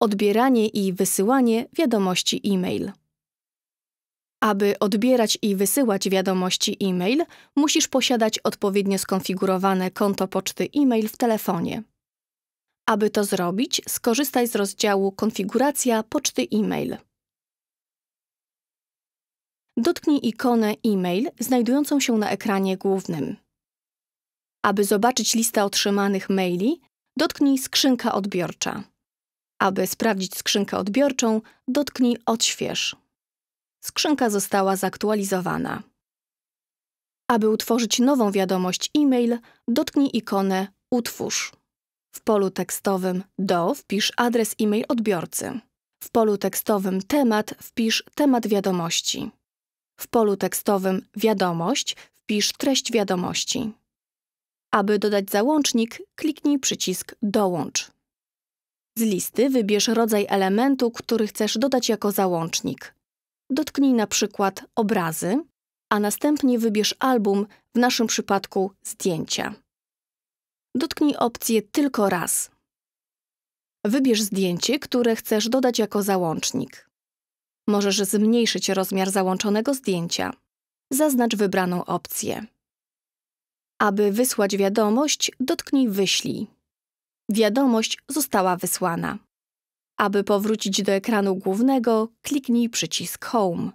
Odbieranie i wysyłanie wiadomości e-mail. Aby odbierać i wysyłać wiadomości e-mail, musisz posiadać odpowiednio skonfigurowane konto poczty e-mail w telefonie. Aby to zrobić, skorzystaj z rozdziału Konfiguracja poczty e-mail. Dotknij ikonę e-mail znajdującą się na ekranie głównym. Aby zobaczyć listę otrzymanych maili, dotknij skrzynka odbiorcza. Aby sprawdzić skrzynkę odbiorczą, dotknij Odśwież. Skrzynka została zaktualizowana. Aby utworzyć nową wiadomość e-mail, dotknij ikonę Utwórz. W polu tekstowym Do wpisz adres e-mail odbiorcy. W polu tekstowym Temat wpisz temat wiadomości. W polu tekstowym Wiadomość wpisz treść wiadomości. Aby dodać załącznik, kliknij przycisk Dołącz. Z listy wybierz rodzaj elementu, który chcesz dodać jako załącznik. Dotknij na przykład obrazy, a następnie wybierz album, w naszym przypadku zdjęcia. Dotknij opcję tylko raz. Wybierz zdjęcie, które chcesz dodać jako załącznik. Możesz zmniejszyć rozmiar załączonego zdjęcia. Zaznacz wybraną opcję. Aby wysłać wiadomość, dotknij Wyślij. Wiadomość została wysłana. Aby powrócić do ekranu głównego, kliknij przycisk Home.